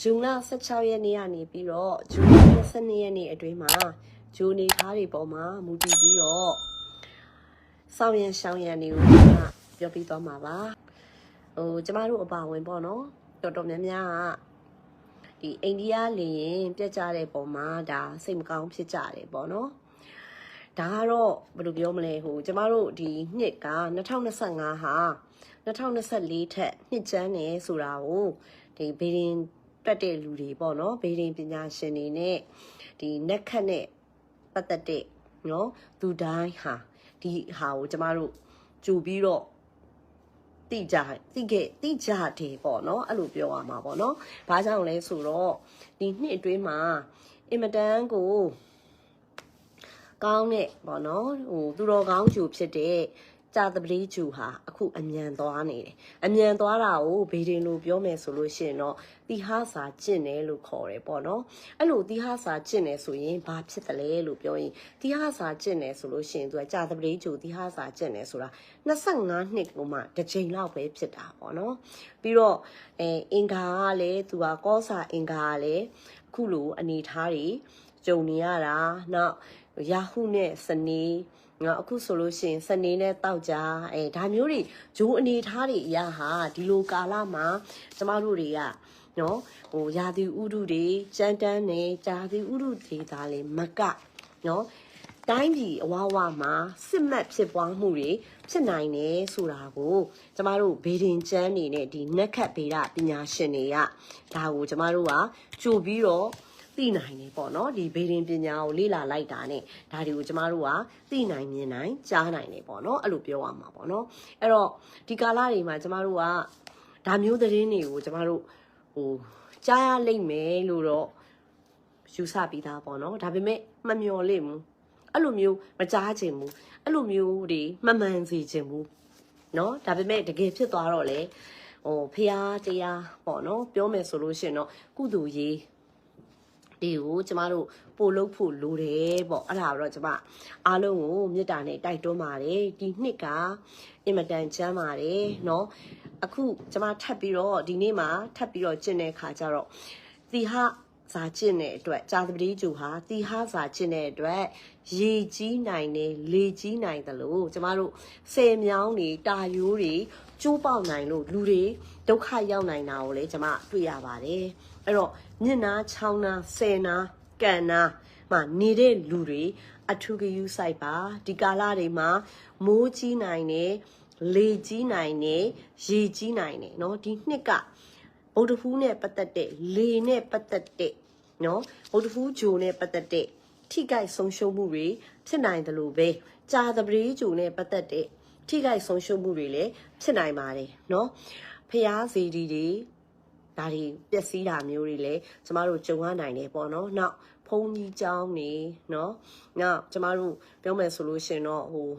ဂျွန်လ16ရက်နေ့ကနေပြီးတော့ဂျွန်လ22ရက်နေ့အတွင်းမှာဂျိုနေသားတွေပေါ်မှာမူတည်ပြီးတော့စောင်းရန်ရှောင်းရန်တွေကိုကျွန်မပြောပြသွားမှာပါဟိုကျမတို့အပါဝင်ပေါ့နော်တော်တော်များများကဒီအိန္ဒိယလေရင်ပြက်ကြတဲ့ပုံမှာဒါစိတ်မကောင်းဖြစ်ကြတယ်ပေါ့နော်ဒါကတော့ဘယ်လိုပြောမလဲဟိုကျမတို့ဒီနှစ်က2025ဟာ2024ထက်နှစ်ကျန်းနေဆိုတာကိုဒီဘေဒင် တက်တဲ့လူတွေပေါ့နော်ဘေဒင်ပညာရှင်တွေနဲ့ဒီနက်ခတ်နဲ့ပတ်သက်တဲ့နော်သူတိုင်းဟာဒီဟာကိုကျမတို့ကြူပြီးတော့တိကြတိခဲ့တိကြတယ်ပေါ့နော်အဲ့လိုပြောရမှာပေါ့နော်ဘာကြောင့်လဲဆိုတော့ဒီနှစ်အတွင်းမှာအင်မတန်ကိုကောင်းတဲ့ပေါ့နော်ဟိုသူတော်ကောင်းဂျူဖြစ်တဲ့ ကြာတပလေးဂျူဟာအခုအမြန်သွားနေတယ်အမြန်သွားတာကိုဘေဒင်လို့ပြောမယ်ဆိုလို့ရှိရင်တော့တီဟာစာကျင့်တယ်လို့ခေါ်တယ်ပေါ့နော်အဲ့လိုတီဟာစာကျင့်တယ်ဆိုရင်ဘာဖြစ်တယ်လဲလို့ပြောရင်တီဟာစာကျင့်တယ်ဆိုလို့ရှိရင်သူကကြာတပလေးဂျူတီဟာစာကျင့်တယ်ဆိုတာ25နှစ်ကိုမှတစ်ချိန်လောက်ပဲဖြစ်တာပေါ့နော်ပြီးတော့အဲအင်္ဂါကလည်းသူကကောစာအင်္ဂါကလည်းအခုလိုအနေထားတွေကြုံနေရတာနောက် ယာဟုနဲ့စနေငါအခုဆိုလို့ရှိရင်စနေနဲ့တောက်ကြအဲဒါမျိုးတွေဂျိုးအနေထားတွေအရာဟာဒီလိုကာလမှာကျမတို့တွေကနော်ဟိုယာတီဥဒုတွေကြမ်းတမ်းနေဂျာတီဥဒုတွေဒါလေမကနော်တိုင်းပြည်အဝဝမှာစစ်မှတ်ဖြစ်ပွားမှုတွေဖြစ်နိုင်တယ်ဆိုတာကိုကျမတို့ဘေဒင်ကျမ်းနေနဲ့ဒီနက်ခတ်ဗေဒပညာရှင်တွေကဒါကိုကျမတို့ကကြိုပြီးတော့ သိနိုင်တယ်ပေါ့နော်ဒီဘေဒင်ပညာကိုလေ့လာလိုက်တာ ਨੇ ဒါတွေကိုကျမတို့ကသိနိုင်မြင်နိုင်ကြားနိုင်တယ်ပေါ့နော်အဲ့လိုပြောရမှာပေါ့နော်အဲ့တော့ဒီကာလတွေမှာကျမတို့ကဒါမျိုးသတင်းတွေကိုကျမတို့ဟိုကြားရလိမ့်မယ်လို့တော့ယူဆပြီးသားပေါ့နော်ဒါပေမဲ့မမျော်လင့်ဘူးအဲ့လိုမျိုးမကြားချင်ဘူးအဲ့လိုမျိုးတွေမမှန်စေချင်ဘူးเนาะဒါပေမဲ့တကယ်ဖြစ်သွားတော့လေဟိုဖះတရားပေါ့နော်ပြောမယ်ဆိုလို့ရှိရင်တော့ကုသိုလ်ရေး ဒီကိုကျမတို့ပို့လုပ်ဖို့လိုတယ်ပေါ့အဲ့ဒါတော့ကျမအားလုံးကိုမေတ္တာနဲ့တိုက်တွန်းပါတယ်ဒီနှစ်ကအင်မတန်ချမ်းပါတယ်เนาะအခုကျမထပ်ပြီးတော့ဒီနေ့မှာထပ်ပြီးတော့ကျင့်တဲ့ခါကျတော့သီဟစာကျင့်တဲ့အတွက်ဂျာသပတိကျူဟာသီဟစာကျင့်တဲ့အတွက်ရေကြီးနိုင်တယ်လေကြီးနိုင်တယ်လို့ကျမတို့ဆယ်မြောင်းတွေတာယိုးတွေကျိုးပေါက်နိုင်လို့လူတွေဒုက္ခရောက်နိုင်တာကိုလည်းကျမတွေ့ရပါတယ် အဲ့တော့မြင့်နာချောင်းနာဆယ်နာကန်နာမှာနေတဲ့လူတွေအထူးဂရုစိုက်ပါဒီကာလတွေမှာမိုးကြီးနိုင်တယ်လေကြီးနိုင်တယ်ရေကြီးနိုင်တယ်เนาะဒီနှစ်ကဗုဒ္ဓဖူးနဲ့ပတ်သက်တဲ့လေနဲ့ပတ်သက်တဲ့เนาะဗုဒ္ဓဖူးဂျိုနဲ့ပတ်သက်တဲ့ထိခိုက်ဆုံးရှုံးမှုတွေဖြစ်နိုင်တယ်လို့ပဲကြာသပတေးဂျိုနဲ့ပတ်သက်တဲ့ထိခိုက်ဆုံးရှုံးမှုတွေလည်းဖြစ်နိုင်ပါတယ်เนาะဖျားစီဒီတွေ ဒါတွေပျက်စီးတာမျိုးတွေလည်းကျမတို့ကြုံရနိုင်တယ်ပေါ့နော်နောက်ဖုန်းကြီးเจ้าနေเนาะနောက်ကျမတို့ပြောမယ်ဆိုလို့ရှင်တော့ဟို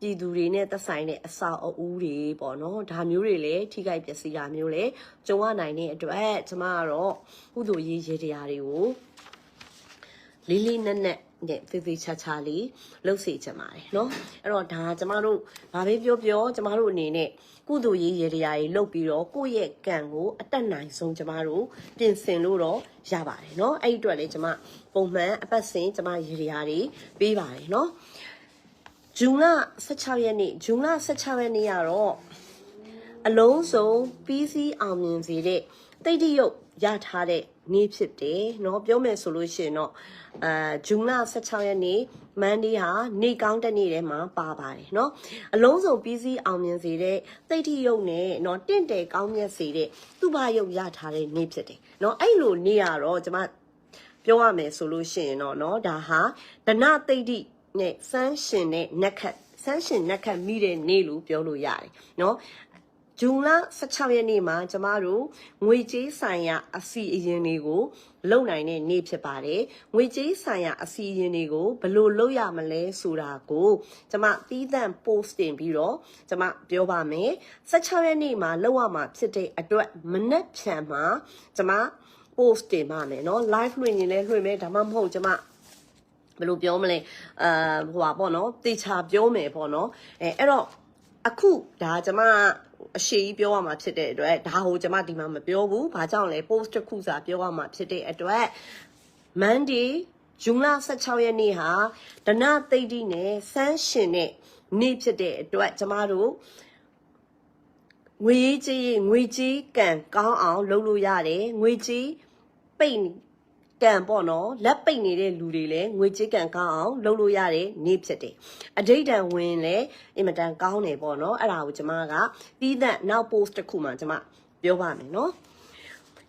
ပြည်သူတွေနဲ့သက်ဆိုင်တဲ့အစာအဦးတွေပေါ့နော်ဒါမျိုးတွေလည်းထိခိုက်ပျက်စီးတာမျိုးလည်းကြုံရနိုင်တဲ့အတွက်ကျမကတော့ကုသိုလ်ရေးရေတရားတွေကိုလေးလေးနက်နက် နဲ့သေသေးချာချာလေးလှုပ်စေချင်ပါတယ်เนาะအဲ့တော့ဒါကျမတို့ဘာပဲပြောပြောကျမတို့အနေနဲ့ကုသိုလ်ရေးရေတရားတွေလုပ်ပြီးတော့ကိုယ့်ရဲ့ကံကိုအတက်နိုင်ဆုံးကျမတို့ပြင်ဆင်လို့တော့ရပါတယ်เนาะအဲ့ဒီအတွက်လည်းကျမပုံမှန်အပတ်စဉ်ကျမရေတရားတွေပေးပါတယ်เนาะဂျွန်လ16ရက်နေ့ဂျွန်လ16ရက်နေ့ကတော့ အလုံးစုံပြီးစီးအောင်မြင်စေတဲ့တိတ်တရုပ်ရထားတဲ့နေ့ဖြစ်တယ်เนาะပြောမယ်ဆိုလို့ရှိရင်တော့အာဂျွန်လ16ရက်နေ့မန်ဒေးဟာနေကောင်းတဲ့နေ့ထဲမှာပါပါတယ်เนาะအလုံးစုံပြီးစီးအောင်မြင်စေတဲ့တိတ်တရုပ်နဲ့เนาะတင့်တယ်ကောင်းမြတ်စေတဲ့သူ့ဘာရုပ်ရထားတဲ့နေ့ဖြစ်တယ်เนาะအဲ့လိုနေ့ကတော့ကျွန်မပြောရမယ်ဆိုလို့ရှိရင်တော့เนาะဒါဟာဒနတိတ်တိနဲ့စမ်းရှင်တဲ့နက်ခတ်စမ်းရှင်နက်ခတ်မိတဲ့နေ့လို့ပြောလို့ရတယ်เนาะ ဂျွန်လ16ရက်နေ့မှာကျမတို့ငွေကြေးဆိုင်ရာအစီအရင်တွေကိုလုပ်နိုင်တဲ့နေ့ဖြစ်ပါတယ်။ငွေကြေးဆိုင်ရာအစီအရင်တွေကိုဘယ်လိုလုပ်ရမလဲဆိုတာကိုကျမသီးသန့် post တင်ပြီးတော့ကျမပြောပါမယ်။16ရက်နေ့မှာလုပ်ရမှာဖြစ်တဲ့အတွက်မနက်ဖြန်မှာကျမ post တင်ပါမယ်เนาะ live လွှင့်ရင်လည်းလွှင့်မယ်ဒါမှမဟုတ်ကျမဘယ်လိုပြောမလဲအာဟိုပါပေါ့နော်တေချာပြောမယ်ပေါ့နော်အဲအဲ့တော့ အခုဒါကျမအရှိကြီးပြောရမှာဖြစ်တဲ့အတွက်ဒါကိုကျမဒီမှာမပြောဘူး။ဘာကြောင့်လဲ post တစ်ခုစာပြောရမှာဖြစ်တဲ့အတွက် Monday ဇွန်လ16ရက်နေ့ဟာဒနသိဒ္ဓိနဲ့စမ်းရှင်တဲ့နေ့ဖြစ်တဲ့အတွက်ကျမတို့ငွေကြီးငွေကြီးကံကောင်းအောင်လုပ်လို့ရတယ်ငွေကြီးပိတ် ကံပေါ့နော်လက်ပိတ်နေတဲ့လူတွေလည်းငွေကြေးကံကောင်းအောင်လုပ်လို့ရတဲ့နေ့ဖြစ်တယ်အဋိဌံဝင်လည်းအင်မတန်ကောင်းတယ်ပေါ့နော်အဲ့ဒါကိုကျွန်မကပြီးသက်နောက် post တစ်ခုမှကျွန်မပြောပါမယ်နော်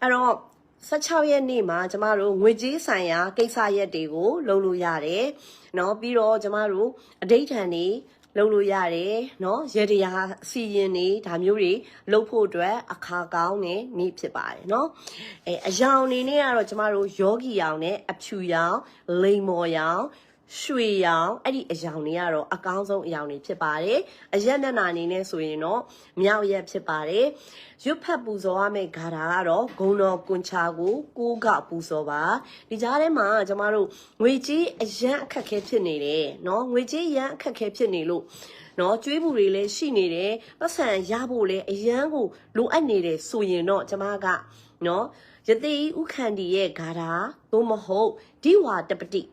အဲ့တော့16ရက်နေ့မှာကျမတို့ငွေကြေးဆိုင်ရာကိစ္စရက်တွေကိုလုပ်လို့ရတယ်။เนาะပြီးတော့ကျမတို့အဋိဌံနေ လုပ်လို့ရတယ်เนาะရေတရားစီရင်နေဒါမျိုးတွေလုပ်ဖို့အတွက်အခါကောင်းနေနေဖြစ်ပါတယ်เนาะအဲအယောင်နေနဲ့ကတော့ကျမတို့ယောဂီရောင်နဲ့အဖြူရောင်လိမ္မော်ရောင် ရွှေရောင်အဲ့ဒီအယောင်တွေကတော့အကောင်းဆုံးအယောင်တွေဖြစ်ပါတယ်။အရက်မျက်နှာအနေနဲ့ဆိုရင်တော့မြောက်ရက်ဖြစ်ပါတယ်။ရွတ်ဖက်ပူဇော်ရမယ့်ဂါထာကတော့ဂုံတော်ကွန်ချာကိုကိုးကပူဇော်ပါ။ဒီကြားထဲမှာကျမတို့ငွေကြီးအရန်အခက်ခဲဖြစ်နေတယ်နော်။ငွေကြီးရန်အခက်ခဲဖြစ်နေလို့နော်ကျွေးမှုတွေလည်းရှိနေတယ်။ပတ်စံရဖို့လည်းအရန်ကိုလိုအပ်နေတယ်ဆိုရင်တော့ကျမကနော်ရတိဥခန္တီရဲ့ဂါထာသို့မဟုတ်ဒီဝါတပတိ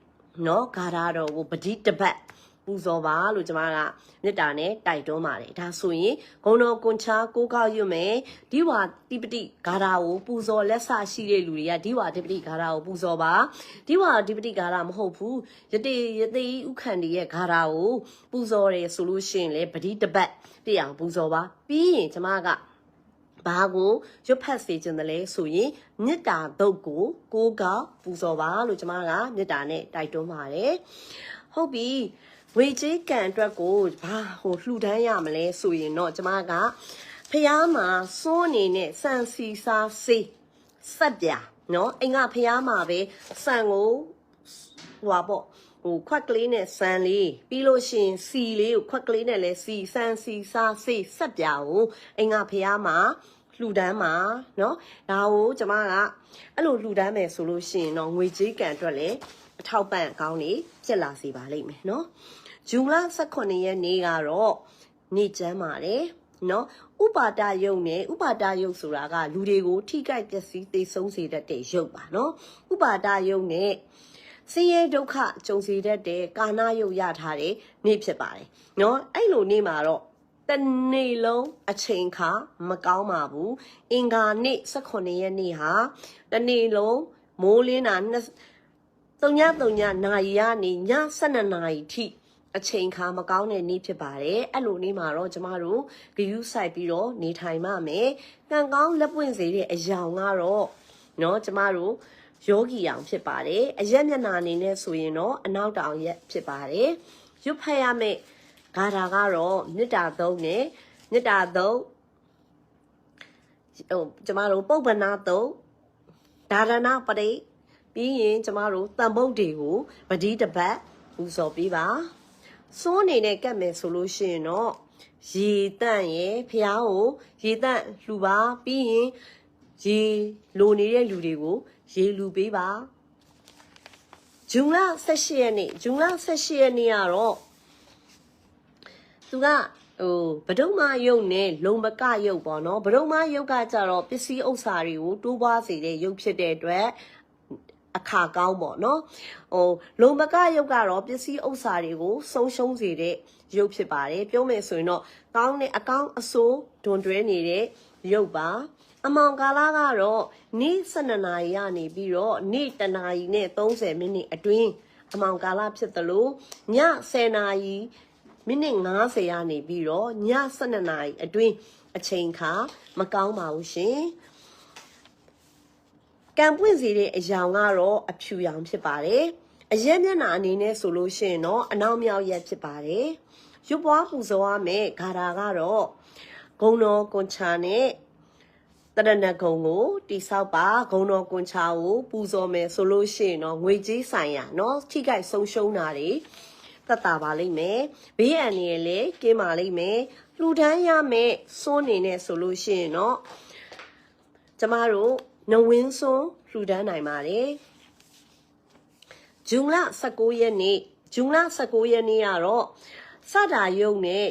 နော်ဂါထာတော်ကိုပတိတပတ်ပူဇော်ပါလို့ကျွန်မကမေတ္တာနဲ့တိုက်တွန်းပါတယ်ဒါဆိုရင်ဂုံတော်ကွန်ချာကိုကောက်ရွမယ်ဒီဝါတိပတိဂါထာကိုပူဇော်လက်ဆရှိတဲ့လူတွေကဒီဝါတိပတိဂါထာကိုပူဇော်ပါဒီဝါတိပတိဂါထာမဟုတ်ဘူးယတိယတိဥခန္တီရဲ့ဂါထာကိုပူဇော်တယ်ဆိုလို့ရှိရင်လေပတိတပတ်ပြအောင်ပူဇော်ပါပြီးရင်ကျွန်မက ဘာကိုရွတ်ဖတ်စေခြင်းတလဲဆိုရင်မေတ္တာဒုတ်ကိုကိုးကပူဇော်ပါလို့ကျမကမေတ္တာနဲ့တိုက်တွန်းပါတယ်ဟုတ်ပြီဝေကြီးကံအတွက်ကိုဘာဟိုလှူဒန်းရမလဲဆိုရင်တော့ကျမကဖះမှာစိုးအနေနဲ့စံစီစာစေးဆက်ပြနော်အိမ်ကဖះမှာပဲစံကိုဟွာပေါ့ဟိုခွက်ကလေးနဲ့စံလေးပြီးလို့ရှင်စီလေးကိုခွက်ကလေးနဲ့လဲစီစံစီစာစေးဆက်ပြကိုအိမ်ကဖះမှာ လှူဒန်းမှာเนาะဒါကိုကျွန်မကအဲ့လိုလှူဒန်းမယ်ဆိုလို့ရှိရင်တော့ငွေကြေးကံအတွက်လည်းအထောက်ပံ့အကောင်းနေဖြစ်လာစေပါလိမ့်မယ်เนาะဇူလ18ရက်နေ့ကတော့နေ့ကျမ်းပါတယ်နော်ဥပါဒယုတ်နဲ့ဥပါဒယုတ်ဆိုတာကလူတွေကိုထိကြိုက်ပျက်စီးသိဆုံးစေတတ်တဲ့ယုတ်ပါနော်ဥပါဒယုတ်နဲ့ဆင်းရဲဒုက္ခကြုံစေတတ်တဲ့ကာဏယုတ်ရထားတဲ့နေ့ဖြစ်ပါတယ်နော်အဲ့လိုနေ့မှာတော့ တနေ့လုံးအချိန်ခါမကောင်းပါဘူးအင်္ဂါနေ့18ရက်နေ့ဟာတနေ့လုံးမိုးလင်းတာ3ည3ညနာရီကနေည12နာရီထိအချိန်ခါမကောင်းတဲ့နေ့ဖြစ်ပါတယ်အဲ့လိုနေ့မှာတော့ကျမတို့ဂယူးဆိုင်ပြီးတော့နေထိုင်မှမယ်ကံကောင်းလက်ပွင့်စေတဲ့အယောင်ကတော့เนาะကျမတို့ယောဂီအောင်ဖြစ်ပါတယ်အရက်မျက်နာအနေနဲ့ဆိုရင်တော့အနောက်တောင်ရက်ဖြစ်ပါတယ်ရွတ်ဖတ်ရမယ့် ဂါထာကတော့မေတ္တာသုံးနဲ့မေတ္တာသုံးဟိုကျမတို့ပုပ္ပနာသုံးဒါရဏပရိပြီးရင်ကျမတို့တန်ဖုတ်တွေကိုပတိတပတ်ပူဇော်ပေးပါစွန်းအနေနဲ့ကတ်မယ်ဆိုလို့ရှိရင်တော့ရေတန့်ရယ်ဖះကိုရေတန့်လှူပါပြီးရင်ရေလိုနေတဲ့လူတွေကိုရေလူပေးပါဇွန်လ18ရက်နေ့ဇွန်လ18ရက်နေ့ကတော့ သူကဟိုဗဒုံမယုတ်နဲ့လုံမကယုတ်ပေါ့နော်ဗဒုံမယုတ်ကကြတော့ပစ္စည်းဥစ္စာတွေကိုတိုးပွားစေတဲ့ယုတ်ဖြစ်တဲ့အတွက်အခါကောင်းပေါ့နော်ဟိုလုံမကရုပ်ကတော့ပစ္စည်းဥစ္စာတွေကိုဆုံးရှုံးစေတဲ့ရုပ်ဖြစ်ပါတယ်ပြောမယ်ဆိုရင်တော့ကောင်းတဲ့အကောင်းအဆိုးဒွန်တွဲနေတဲ့ရုပ်ပါအမောင်ကာလကတော့နေ့12နာရီကနေပြီးတော့နေ့တနာရီနဲ့30မိနစ်အတွင်းအမောင်ကာလဖြစ်သလိုည10နာရီ မိနစ်90ကနေပြီးတော့ည12နာရီအတွင်းအချိန်ခါမကောင်းပါဘူးရှင်ကံပွင့်စေတဲ့အယောင်ကတော့အဖြူရောင်ဖြစ်ပါတယ်အရက်မျက်နှာအနေနဲ့ဆိုလို့ရှိရင်တော့အနောက်မြောက်ရက်ဖြစ်ပါတယ်ရွပွားပူဇော်ရမယ်ဂါရာကတော့ဂုံတော်ကွန်ချာနဲ့တရဏဂုံကိုတိဆောက်ပါဂုံတော်ကွန်ချာကိုပူဇော်မယ်ဆိုလို့ရှိရင်တော့ငွေကြေးဆိုင်ရာเนาะထိခိုက်ဆုံးရှုံးတာတွေ သက်သာပါလိမ့်မယ်ဘေးအန္တရာယ်လည်းကင်းပါလိမ့်မယ်လှူဒန်းရမယ်စွန်းနေနဲ့ဆိုလို့ရှိရင်တော့ကျမတို့နဝင်းစွန်းလှူဒန်းနိုင်ပါတယ်ဂျွန်လ19ရက်နေ့ဂျွန်လ19ရက်နေ့ကတော့စတာယုံနဲ့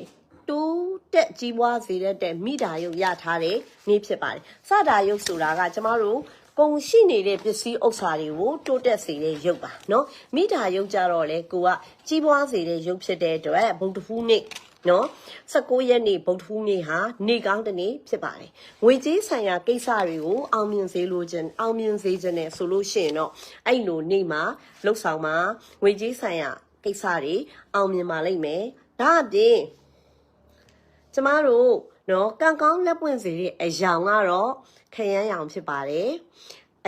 တိုးတက်ကြီးပွားစေတတ်တဲ့မိတာယုတ်ရထားတဲ့နေ့ဖြစ်ပါတယ်စတာယုတ်ဆိုတာကကျမတို့ ကုန်ရှိနေတဲ့ပစ္စည်းဥစ္စာတွေကိုတိုးတက်စေတဲ့ရုပ်ပါနော်မိဓာရုပ်ကြတော့လေကိုကကြီးပွားစေတဲ့ရုပ်ဖြစ်တဲ့အတွက်ဗုဒ္ဓဖူးနေ့နော်19ရက်နေ့ဗုဒ္ဓဟူးနေ့ဟာနေ့ကောင်းတစ်နေ့ဖြစ်ပါတယ်။ငွေကြေးဆိုင်ရာကိစ္စတွေကိုအောင်မြင်စေလိုခြင်းအောင်မြင်စေခြင်း ਨੇ ဆိုလို့ရှိရင်တော့အဲ့လိုနေ့မှာလှုပ်ဆောင်မှာငွေကြေးဆိုင်ရာကိစ္စတွေအောင်မြင်ပါလိမ့်မယ်။ဒါအပြင်ကျမတို့နော်ကံကောင်းလက်ပွင့်စေတဲ့အရာကတော့ ခရမ်းရောင်ဖြစ်ပါတယ်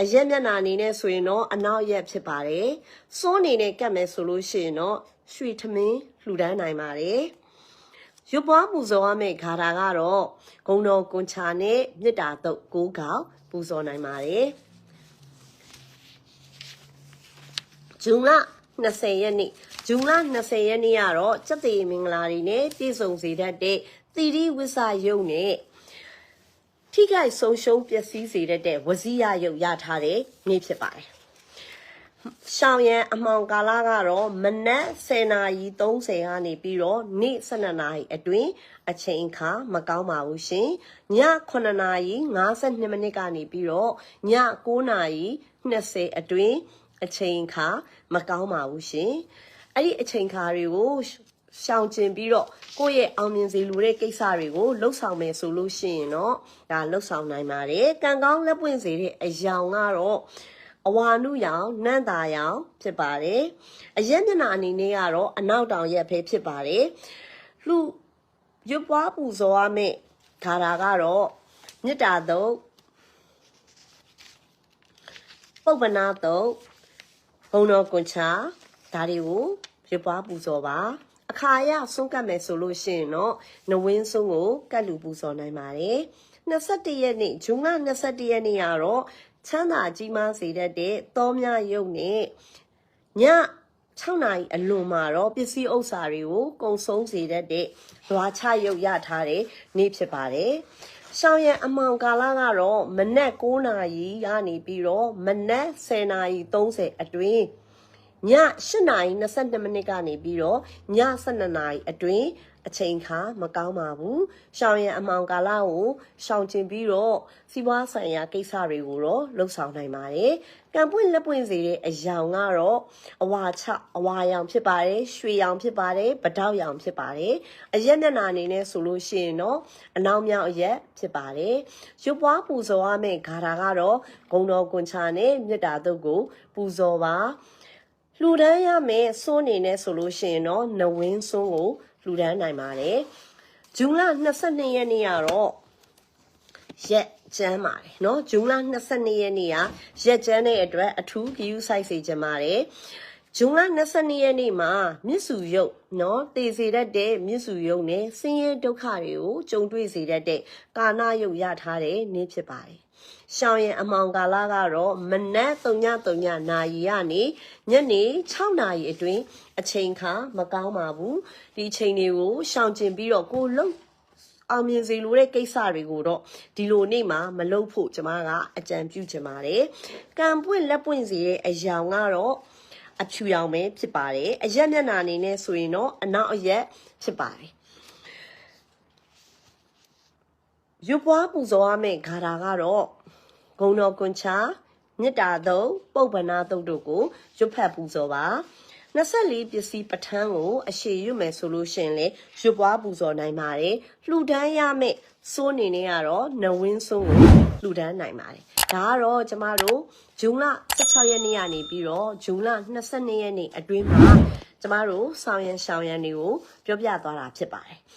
အရက်မျက်နှာအနေနဲ့ဆိုရင်တော့အနောက်ရက်ဖြစ်ပါတယ်စွန်းအနေနဲ့ကတ်မယ်ဆိုလို့ရှိရင်တော့ရွှေထမင်းလှူဒန်းနိုင်ပါတယ်ရွပွားပူဇော်ရမယ့်ဂါထာကတော့ဂုံတော်ကွန်ချာနဲ့မေတ္တာတုတ်ကိုးကောင်ပူဇော်နိုင်ပါတယ်ဂျွန်လ20ရက်နေ့ဂျွန်လ20ရက်နေ့ကတော့စက်သေးမင်္ဂလာတွေနဲ့ပြည့်စုံစေတတ်တဲ့သီရိဝိဆယုံနဲ့ ထိခိုက်ဆုံးရှုံးပျက်စီးစေတတ်တဲ့ဝစီရယုတ်ရထားတဲ့နေ့ဖြစ်ပါတယ်ရှောင်းရန်အမှောင်ကာလကတော့မနက်10:30ကနေပြီးတော့နေ့12နာရီအတွင်းအချိန်အခါမကောင်းပါဘူးရှင်ည9နာရီ52မိနစ်ကနေပြီးတော့ည9နာရီ20အတွင်းအချိန်အခါမကောင်းပါဘူးရှင်အဲ့ဒီအချိန်ခါတွေကို ရှောင်ကျင်ပြီးတော့ကိုယ့်ရဲ့အောင်မြင်စေလိုတဲ့ကိစ္စတွေကိုလှုပ်ဆောင်မယ်ဆိုလို့ရှိရင်တော့ဒါလှုပ်ဆောင်နိုင်ပါတယ်ကံကောင်းလက်ပွင့်စေတဲ့အယောင်ကတော့အဝါနုရောင်နန့်တာရောင်ဖြစ်ပါတယ်အရက်မျက်နှာအနေနဲ့ကတော့အနောက်တောင်ရက်ပဲဖြစ်ပါတယ်လှရွပွားပူဇော်ရမယ့်ခါတာကတော့မြစ်တာတုတ်ပုပ္ပနာတုတ်ဘုံတော်ကွန်ချာဒါတွေကိုရွပွားပူဇော်ပါ အခါရဆုံးကတ်မယ်ဆိုလို့ရှိရင်တော့နဝင်းဆုံးကိုကတ်လူပူဇော်နိုင်ပါတယ်21ရက်နေ့ဂျွန်လ21ရက်နေ့ကတော့ချမ်းသာကြီးမားစေတတ်တဲ့တောများရုပ်နဲ့ည6နာရီအလွန်မှာတော့ပစ္စည်းဥစ္စာတွေကိုကုံဆုံးစေတတ်တဲ့ဓွာချရုပ်ရထားတဲ့နေ့ဖြစ်ပါတယ်။ရှောင်းရံအမောင်ကာလကတော့မနက်9နာရီကနေပြီးတော့မနက်10နာရီ30အတွင်း ည8နာရီ22မိနစ်ကနေပြီးတော့ည12နာရီအတွင်းအချိန်ခါမကောင်းပါဘူး။ရှောင်းရံအမောင်ကာလကိုရှောင်ကျင်ပြီးတော့စီးပွားဆိုင်ရာကိစ္စတွေကိုတော့လှုပ်ဆောင်နိုင်ပါတယ်။ကံပွင့်လက်ပွင့်စေတဲ့အယောင်ကတော့အဝါချအဝါရောင်ဖြစ်ပါတယ်။ရွှေရောင်ဖြစ်ပါတယ်။ပတောက်ရောင်ဖြစ်ပါတယ်။အရက်မျက်နှာအနေနဲ့ဆိုလို့ရှိရင်တော့အနောက်မြောက်အရက်ဖြစ်ပါတယ်။ရွပွားပူဇော်ရမယ့်ဂါထာကတော့ဂုံတော်ကွန်ချာနဲ့မြတ်တာတုတ်ကိုပူဇော်ပါ။ လှူဒန်းရမယ်စွန်းနေနဲ့ဆိုလို့ရှိရင်တော့နဝင်းစွန်းကိုလှူဒန်းနိုင်ပါတယ်။ဂျွန်လ22ရက်နေ့ကတော့ရက်ကျမ်းပါတယ်เนาะဂျွန်လ22ရက်နေ့ကရက်ကျမ်းတဲ့အတွက်အထူးဂရုစိုက်စေချင်ပါတယ်။ဂျွန်လ22ရက်နေ့မှာမြစ်စုရုပ်เนาะတည်စေတတ်တဲ့မြစ်စုရုပ်နဲ့ဆင်းရဲဒုက္ခတွေကိုကြုံတွေ့စေတတ်တဲ့ကာဏရုပ်ရထားတဲ့နေ့ဖြစ်ပါတယ်။ ရှောင်းရင်အမောင်ကာလကတော့မနက်3:00နာရီကနေညနေ6နာရီအတွင်းအချိန်ခါမကောင်းပါဘူးဒီအချိန်တွေကိုရှောင်ကျင်ပြီးတော့ကိုလုံအောင်မြင်စေလိုတဲ့ကိစ္စတွေကိုတော့ဒီလိုနေ့မှာမလုပ်ဖို့ကျမကအကြံပြုချင်ပါတယ်ကံပွင့်လက်ပွင့်စေတဲ့အယောင်ကတော့အဖြူရောင်ပဲဖြစ်ပါတယ်အရက်မျက်နှာအနေနဲ့ဆိုရင်တော့အနောက်အရက်ဖြစ်ပါတယ် ရွပွားပူဇော်ရမယ့်ဂါထာကတော့ဂုံတော်ကွန်ချာမေတ္တာတုတ်ပုပ္ပနာတုတ်တို့ကိုရွတ်ဖတ်ပူဇော်ပါ24ပစ္စည်းပဋ္ဌာန်းကိုအရှိရွတ်မယ်ဆိုလို့ရှင်လေရွတ်ပွားပူဇော်နိုင်ပါတယ်လှူဒန်းရမယ့်စိုးနေနေကတော့နဝင်းစိုးကိုလှူဒန်းနိုင်ပါတယ်ဒါကတော့ကျမတို့ဂျွန်လ16ရက်နေ့ကနေပြီးတော့ဂျွန်လ22ရက်နေ့အတွင်းမှာကျမတို့ဆောင်ရန်ရှောင်ရန်တွေကိုပြောပြသွားတာဖြစ်ပါတယ်